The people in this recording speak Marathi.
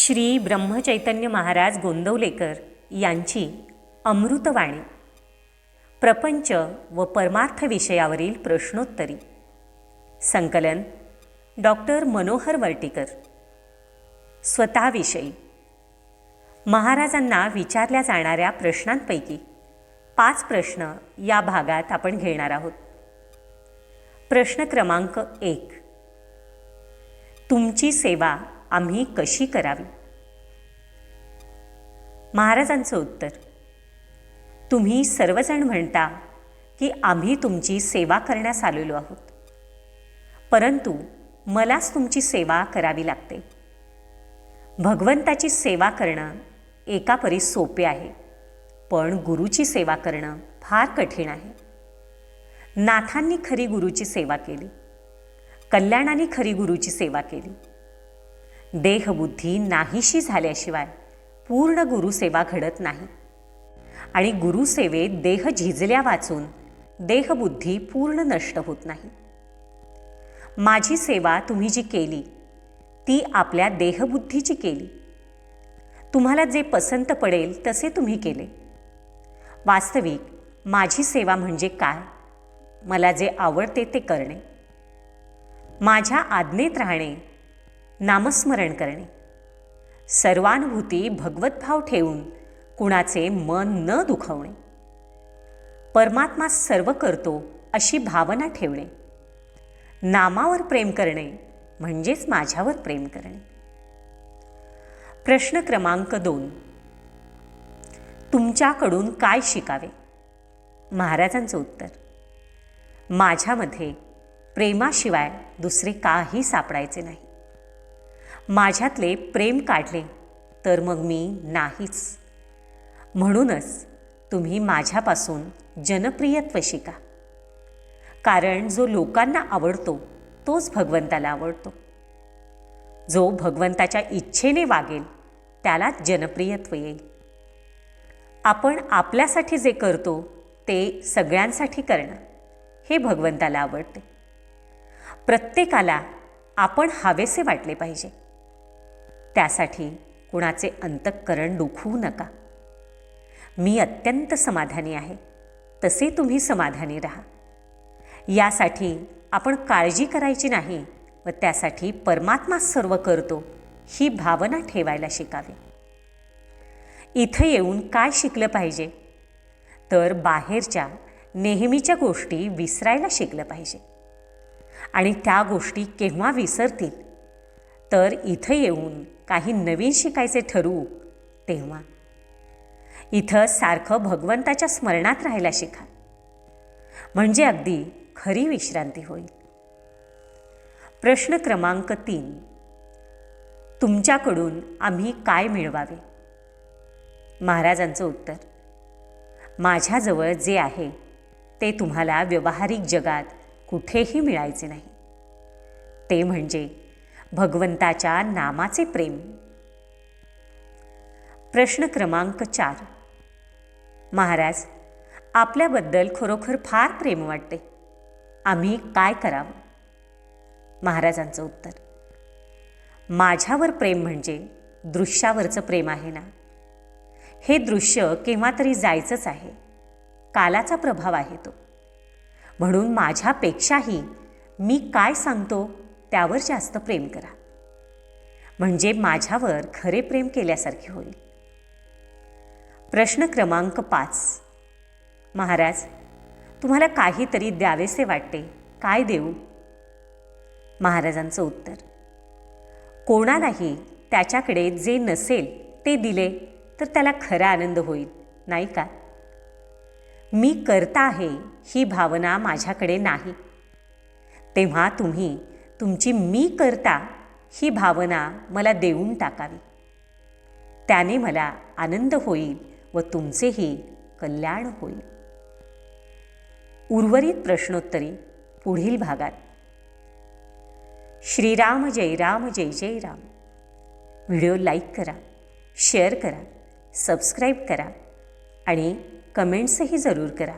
श्री ब्रह्मचैतन्य महाराज गोंदवलेकर यांची अमृतवाणी. प्रपंच व परमार्थ विषयावरील प्रश्नोत्तरी. संकलन डॉक्टर मनोहर वर्टीकर स्वतःविषयी. महाराजांना विचारल्या जाणाऱ्या प्रश्नांपैकी पाच प्रश्न या भागात आपण घेणार आहोत. प्रश्न क्रमांक एक. तुमची सेवा आम्ही कशी करावी? महाराजांचं उत्तर. तुम्ही सर्वजण म्हणता की आम्ही तुमची सेवा करण्यास आलेलो आहोत. परंतु मलाच तुमची सेवा करावी लागते. भगवंताची सेवा करणं एका परी सोपे आहे पण गुरुची सेवा करणं फार कठीण आहे. नाथांनी खरी गुरुची सेवा केली कल्याणाने खरी गुरुची सेवा केली देहबुद्धी नाहीशी झाल्याशिवाय पूर्ण गुरुसेवा घडत नाही. आणि गुरुसेवेत देह झिजल्या वाचून देहबुद्धी पूर्ण नष्ट होत नाही. माझी सेवा तुम्ही जी केली ती आपल्या देहबुद्धीची केली. तुम्हाला जे पसंत पडेल तसे तुम्ही केले. वास्तविक माझी सेवा म्हणजे काय? मला जे आवडते ते करणे. माझ्या आज्ञेत राहणे नामस्मरण करणे. सर्वानुभूती भगवतभाव ठेवून कुणाचे मन न दुखवणे. परमात्मा सर्व करतो अशी भावना ठेवणे. नामावर प्रेम करणे म्हणजेच माझ्यावर प्रेम करणे. प्रश्न क्रमांक दोन. तुमच्याकडून काय शिकावे? महाराजांचं उत्तर. माझ्यामध्ये प्रेमाशिवाय दुसरे काही सापडायचे नाही. माझ्यातले प्रेम काढले तर मग मी नाहीच. म्हणूनच तुम्ही माझ्यापासून जनप्रियत्व शिका कारण जो लोकांना आवडतो तोच भगवंताला आवडतो. जो भगवंताच्या इच्छेने वागेल त्यालाच जनप्रियत्व येईल. आपण आपल्यासाठी जे करतो ते सगळ्यांसाठी करणं हे भगवंताला आवडते. प्रत्येकाला आपण हवेसे वाटले पाहिजे. त्यासाठी कुणाचे अंतःकरण दुखवू नका. मी अत्यंत समाधानी आहे. तसे तुम्ही समाधानी राहा. यासाठी आपण काळजी करायची नाही व त्यासाठी परमात्मा सर्व करतो ही भावना ठेवायला शिकावी. इथं येऊन काय शिकलं पाहिजे? तर बाहेरच्या नेहमीच्या गोष्टी विसरायला शिकलं पाहिजे. आणि त्या गोष्टी केव्हा विसरतील? तर इथं येऊन काही नवीन शिकायचे ठरवू तेव्हा. इथं सारखं भगवंताच्या स्मरणात राहायला शिका. म्हणजे अगदी खरी विश्रांती होईल. प्रश्न क्रमांक तीन. तुमच्याकडून आम्ही काय मिळवावे? महाराजांचं उत्तर. माझ्याजवळ जे आहे ते तुम्हाला व्यवहारिक जगात कुठेही मिळायचे नाही. ते म्हणजे भगवंताच्या नामाचे प्रेम. प्रश्न क्रमांक चार. महाराज आपल्याबद्दल खरोखर फार प्रेम वाटते. आम्ही काय करावं? महाराजांचं उत्तर. माझ्यावर प्रेम म्हणजे दृश्यावरचं प्रेम आहे ना? हे दृश्य केव्हा तरी जायचंच आहे. कालाचा प्रभाव आहे तो. म्हणून माझ्यापेक्षाही मी काय सांगतो? त्यावर जास्त प्रेम करा. म्हणजे माझ्यावर खरे प्रेम केल्यासारखे होईल. प्रश्न क्रमांक पाच. महाराज तुम्हाला काहीतरी द्यावेसे वाटते. काय देऊ? महाराजांचं उत्तर. कोणालाही त्याच्याकडे जे नसेल ते दिले तर त्याला खरा आनंद होईल नाही का? मी करता आहे ही भावना माझ्याकडे नाही. तेव्हा तुम्ही तुमची मी करता ही भावना मला देऊन टाकावी. त्याने मला आनंद होईल व तुमचेही कल्याण होईल. उर्वरित प्रश्नोत्तरी पुढील भागात. श्रीराम जय राम जय जय राम. व्हिडिओ लाईक करा शेअर करा सबस्क्राईब करा आणि कमेंट्सही जरूर करा.